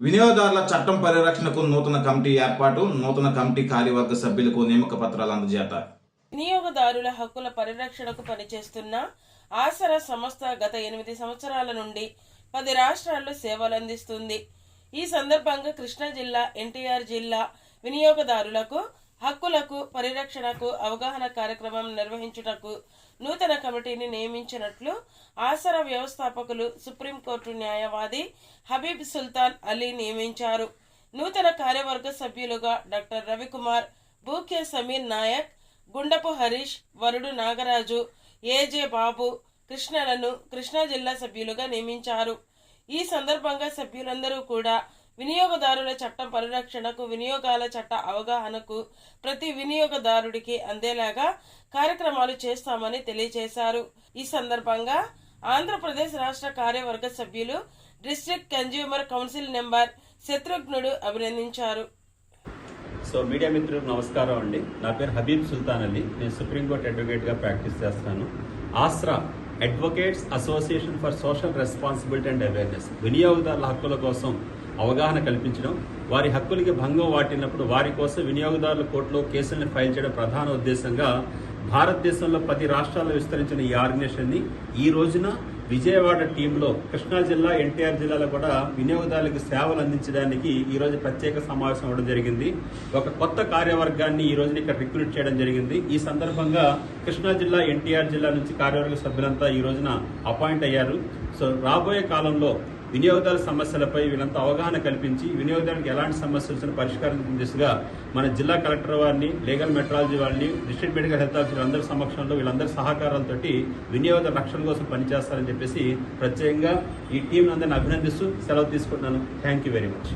వినియోగదారుల చట్టం పరిరక్షణకు నూతన కమిటీ ఏర్పాటు నూతన కమిటీ కార్యవర్గ సభ్యులకు నియామక పత్రాలు అందజేత వినియోగదారుల హక్కుల పరిరక్షణకు పనిచేస్తున్న ఆసరా సంస్థ గత ఎనిమిది సంవత్సరాల నుండి పది రాష్ట్రాల్లో సేవలు అందిస్తుంది. ఈ సందర్భంగా కృష్ణా జిల్లా ఎన్టీఆర్ జిల్లా వినియోగదారులకు హక్కులకు పరిరక్షణకు అవగాహన కార్యక్రమం నిర్వహించుటకు నూతన కమిటీని నియమించినట్లు ఆసరా వ్యవస్థాపకులు సుప్రీంకోర్టు న్యాయవాది హబీబ్ సుల్తాన్ అలీ నియమించారు. నూతన కార్యవర్గ సభ్యులుగా డాక్టర్ రవికుమార్ బూకే సమీర్ నాయక్ గుండపు హరీష్ వరుడు నాగరాజు ఏజే బాబు కృష్ణలను కృష్ణా జిల్లా సభ్యులుగా నియమించారు. ఈ సందర్భంగా సభ్యులందరూ కూడా వినియోగదారుల చట్టం పరిరక్షణకు వినియోగాల చట్ట అవగాహనకు ప్రతి వినియోగదారుడికి అందేలాగా కార్యక్రమాలు చేస్తామని తెలియజేశారు. ఈ సందర్భంగా ఆంధ్రప్రదేశ్ రాష్ట్ర కార్యవర్గ సభ్యులు డిస్ట్రిక్ట్ కన్జ్యూమర్ కౌన్సిల్ నెంబర్ శత్రుఘ్నుడు అభినందించారు. సో మీడియా మిత్రులకు నమస్కారం అండి. నా పేరు హబీబ్ సుల్తాన్ అలీ. నేను సుప్రీంకోర్టు అడ్వకేట్గా ప్రాక్టీస్ చేస్తాను. Aasra advocates association for social responsibility and awareness. వినియోగదారుల హక్కుల కోసం అవగాహన కల్పించడం వారి హక్కులకి భంగం వాటినప్పుడు వారి కోసం వినియోగదారుల కోర్టులో కేసులను ఫైల్ చేయడం ప్రధాన ఉద్దేశంగా భారతదేశంలో పది రాష్ట్రాల్లో విస్తరించిన ఈ ఆర్గనైజేషన్ని ఈ రోజున విజయవాడ టీంలో కృష్ణా జిల్లా ఎన్టీఆర్ జిల్లాలో కూడా వినియోగదారులకు సేవలు అందించడానికి ఈరోజు ప్రత్యేక సమావేశం అవ్వడం జరిగింది. ఒక కొత్త కార్యవర్గాన్ని ఈ రోజున ఇక్కడ రిక్రూట్ చేయడం జరిగింది. ఈ సందర్భంగా కృష్ణా జిల్లా ఎన్టీఆర్ జిల్లా నుంచి కార్యవర్గ సభ్యులంతా ఈ రోజున అపాయింట్ అయ్యారు. సో రాబోయే కాలంలో వినియోగదారుల సమస్యలపై వీళ్ళంతా అవగాహన కల్పించి వినియోగదారునికి ఎలాంటి సమస్యలు వచ్చినా పరిష్కారం దిశగా మన జిల్లా కలెక్టర్ వారిని లీగల్ మెట్రాలజీ వారిని డిస్ట్రిక్ట్ మెడికల్ హెల్త్ ఆఫీసర్ అందరి సమక్షంలో వీళ్ళందరి సహకారాలతోటి వినియోగదారుల రక్షణ కోసం పనిచేస్తారని చెప్పేసి ప్రత్యేకంగా ఈ టీం అందరిని అభినందిస్తూ సెలవు తీసుకుంటున్నాను. Thank you very much